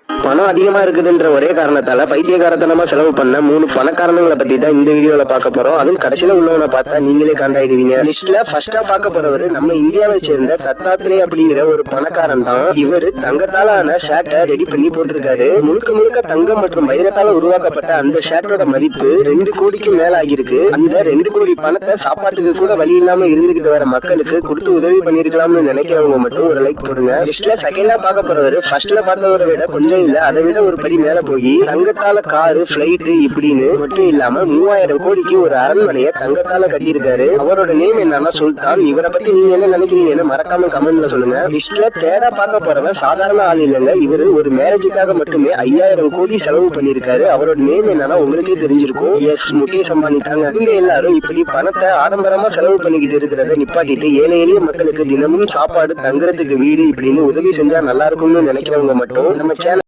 Uh. பணம் அதிகமா இருக்குதுன்ற ஒரே காரணத்தால பைத்தியகாரத்தனமா செலவு பண்ண மூணு பணக்காரங்களை பத்தி தான் இந்த வீடியோல பார்க்க போறோம். அதுவும் கடைசியில உள்ளவனை பார்த்தா நீங்களே காண்டாயிடுவீங்க லிஸ்ட்ல ஃபர்ஸ்டா பார்க்க போறவர் நம்ம இந்தியாவை சேர்ந்த தத்தாத்திரே அப்படிங்கிற ஒரு பணக்காரன் தான். இவர் தங்கத்தால ஆன ஷர்ட்டை ரெடி பண்ணி போட்டிருக்காரு. முழுக்க முழுக்க தங்கம் மற்றும் வைரத்தால உருவாக்கப்பட்ட அந்த ஷர்ட்டோட மதிப்பு ரெண்டு கோடிக்கு மேல ஆகியிருக்கு. அந்த ரெண்டு கோடி பணத்தை சாப்பாட்டுக்கு கூட வழி இல்லாம இருந்துகிட்டு வர மக்களுக்கு கொடுத்து உதவி பண்ணிருக்கலாம்னு நினைக்கிறவங்க மட்டும் ஒரு லைக் போடுங்க. லிஸ்ட்ல செகண்டா பார்க்க போறவர் ஃபர்ஸ்ட்ல பார்த்தவரை விட கொஞ்சம் இல்ல அதை விட ஒரு படி மேல போய் தங்கத்தால காரு பிளைட் இப்படின்னு மட்டும் இல்லாம மூவாயிரம் கோடிக்கு ஒரு அரண்மனையை தங்கத்தால கட்டியிருக்காரு. அவரோட நேம் என்னன்னா சுல்தான். இவரை பத்தி நீங்க என்ன நினைக்கிறீங்கன்னு மறக்காம கமெண்ட்ல சொல்லுங்க. லிஸ்ட்ல தேடா பார்க்க போறவன் சாதாரண ஆள் இல்லைங்க. இவரு ஒரு மேரேஜுக்காக மட்டுமே ஐயாயிரம் கோடி செலவு பண்ணிருக்காரு அவரோட நேம் என்னன்னா உங்களுக்கே தெரிஞ்சிருக்கும். எஸ் முகேஷ் அம்பானி தாங்க. இவங்க எல்லாரும் இப்படி பணத்தை ஆடம்பரமா செலவு பண்ணிக்கிட்டு இருக்கிறத நிப்பாட்டிட்டு ஏழை எளிய மக்களுக்கு தினமும் சாப்பாடு தங்குறதுக்கு வீடு இப்படின்னு உதவி செஞ்சா நல்லா இருக்கும்னு நினைக்கிறவங்க மட்டும் நம்ம சேனல்